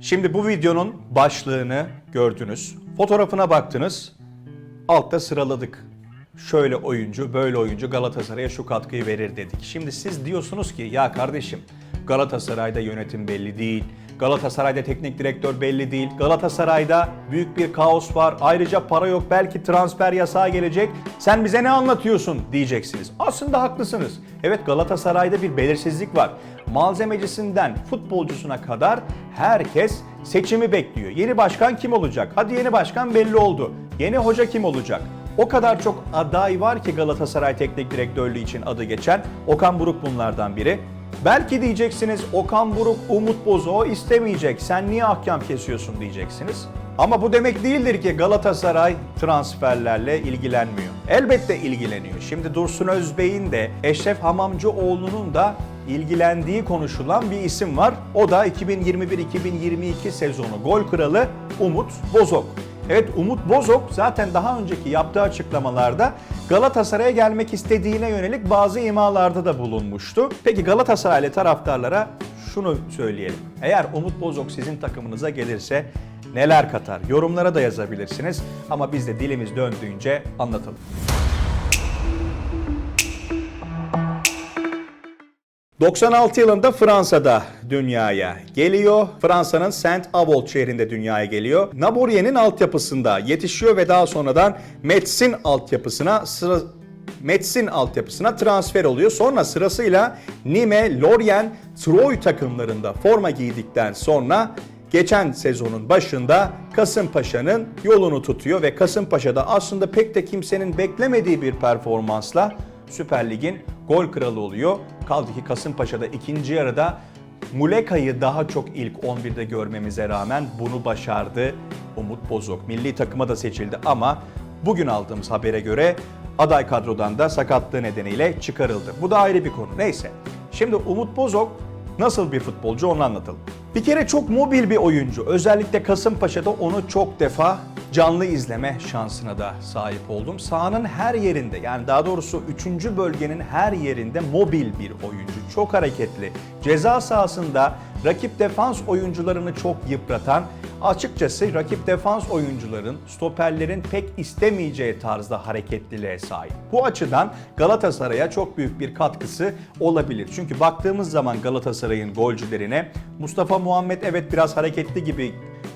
Şimdi bu videonun başlığını gördünüz. Fotoğrafına baktınız. Altta sıraladık. Şöyle oyuncu, böyle oyuncu Galatasaray'a şu katkıyı verir dedik. Şimdi siz diyorsunuz ki ya kardeşim Galatasaray'da yönetim belli değil. Galatasaray'da teknik direktör belli değil. Galatasaray'da büyük bir kaos var. Ayrıca para yok. Belki transfer yasağı gelecek. Sen bize ne anlatıyorsun diyeceksiniz. Aslında haklısınız. Evet Galatasaray'da bir belirsizlik var. Malzemecisinden futbolcusuna kadar herkes seçimi bekliyor. Yeni başkan kim olacak? Hadi yeni başkan belli oldu. Yeni hoca kim olacak? O kadar çok aday var ki Galatasaray Teknik Direktörlüğü için adı geçen. Okan Buruk bunlardan biri. Belki diyeceksiniz Okan Buruk Umut Bozok'u istemeyecek. Sen niye ahkam kesiyorsun diyeceksiniz. Ama bu demek değildir ki Galatasaray transferlerle ilgilenmiyor. Elbette ilgileniyor. Şimdi Dursun Özbey'in de Eşref Hamamcıoğlu'nun da ilgilendiği konuşulan bir isim var. O da 2021-2022 sezonu gol kralı Umut Bozok. Evet Umut Bozok zaten daha önceki yaptığı açıklamalarda Galatasaray'a gelmek istediğine yönelik bazı imalarda da bulunmuştu. Peki Galatasaraylı taraftarlara şunu söyleyelim. Eğer Umut Bozok sizin takımınıza gelirse neler katar? Yorumlara da yazabilirsiniz ama biz de dilimiz döndüğünce anlatalım. ...96 yılında Fransa'da dünyaya geliyor. Fransa'nın Saint Avold şehrinde dünyaya geliyor. Naboriye'nin altyapısında yetişiyor ve daha sonradan Metz'in altyapısına sıra Metz'in altyapısına transfer oluyor. Sonra sırasıyla Nîmes, Lorient, Troyes takımlarında forma giydikten sonra geçen sezonun başında Kasımpaşa'nın yolunu tutuyor ve Kasımpaşa'da aslında pek de kimsenin beklemediği bir performansla Süper Lig'in gol kralı oluyor. Kaldı ki Kasımpaşa'da ikinci yarıda Muleka'yı daha çok ilk 11'de görmemize rağmen bunu başardı Umut Bozok. Milli takıma da seçildi ama bugün aldığımız habere göre aday kadrodan da sakatlığı nedeniyle çıkarıldı. Bu da ayrı bir konu. Neyse. Şimdi Umut Bozok nasıl bir futbolcu onu anlatalım. Bir kere çok mobil bir oyuncu. Özellikle Kasımpaşa'da onu çok defa canlı izleme şansına da sahip oldum. Sahanın her yerinde yani daha doğrusu 3. bölgenin her yerinde mobil bir oyuncu. Çok hareketli. Ceza sahasında rakip defans oyuncularını çok yıpratan, açıkçası rakip defans oyuncuların, stoperlerin pek istemeyeceği tarzda hareketliliğe sahip. Bu açıdan Galatasaray'a çok büyük bir katkısı olabilir. Çünkü baktığımız zaman Galatasaray'ın golcülerine Mustafa Muhammed evet biraz hareketli gibi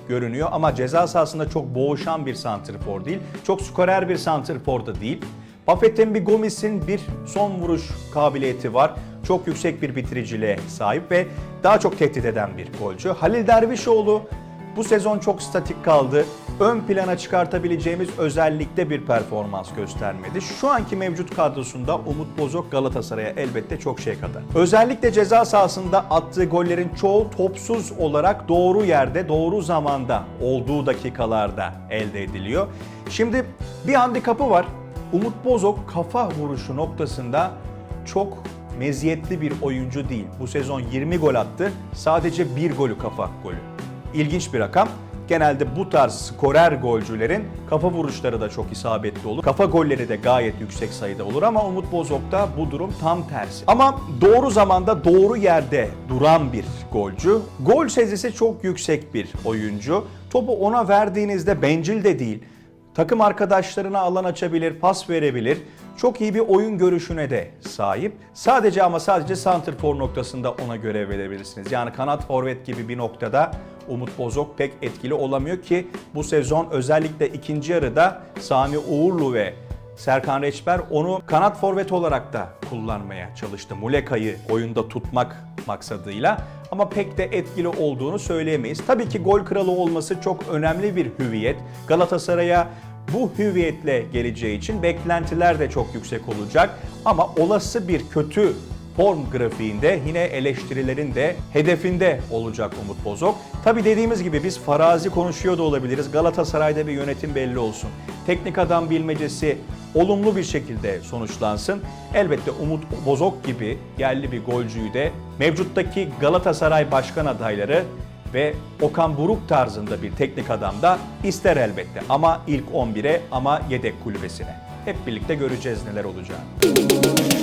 görünüyor ama ceza sahasında çok boğuşan bir santrfor değil. Çok skorer bir santrfor da değil. Buffett'in Gomis'in bir son vuruş kabiliyeti var. Çok yüksek bir bitiriciliğe sahip ve daha çok tehdit eden bir golcü. Halil Dervişoğlu bu sezon çok statik kaldı. Ön plana çıkartabileceğimiz özellikle bir performans göstermedi. Şu anki mevcut kadrosunda Umut Bozok Galatasaray'a elbette çok şey katar. Özellikle ceza sahasında attığı gollerin çoğu topsuz olarak doğru yerde, doğru zamanda olduğu dakikalarda elde ediliyor. Şimdi bir handikapı var. Umut Bozok kafa vuruşu noktasında çok meziyetli bir oyuncu değil. Bu sezon 20 gol attı. Sadece bir golü kafa golü. İlginç bir rakam. Genelde bu tarz skorer golcülerin kafa vuruşları da çok isabetli olur. Kafa golleri de gayet yüksek sayıda olur ama Umut Bozok'ta bu durum tam tersi. Ama doğru zamanda doğru yerde duran bir golcü. Gol sezisi çok yüksek bir oyuncu. Topu ona verdiğinizde bencil de değil. Takım arkadaşlarına alan açabilir, pas verebilir. Çok iyi bir oyun görüşüne de sahip. Sadece ama sadece santrfor noktasında ona görev verebilirsiniz. Yani kanat forvet gibi bir noktada Umut Bozok pek etkili olamıyor ki bu sezon özellikle ikinci yarıda Sami Uğurlu ve Serkan Reçber onu kanat forvet olarak da kullanmaya çalıştı. Muleka'yı oyunda tutmak maksadıyla ama pek de etkili olduğunu söyleyemeyiz. Tabii ki gol kralı olması çok önemli bir hüviyet. Galatasaray'a bu hüviyetle geleceği için beklentiler de çok yüksek olacak ama olası bir kötü form grafiğinde yine eleştirilerin de hedefinde olacak Umut Bozok. Tabi dediğimiz gibi biz farazi konuşuyor da olabiliriz. Galatasaray'da bir yönetim belli olsun. Teknik adam bilmecesi olumlu bir şekilde sonuçlansın. Elbette Umut Bozok gibi yerli bir golcüyü de mevcuttaki Galatasaray başkan adayları ve Okan Buruk tarzında bir teknik adam da ister elbette. Ama ilk 11'e ama yedek kulübesine. Hep birlikte göreceğiz neler olacağını.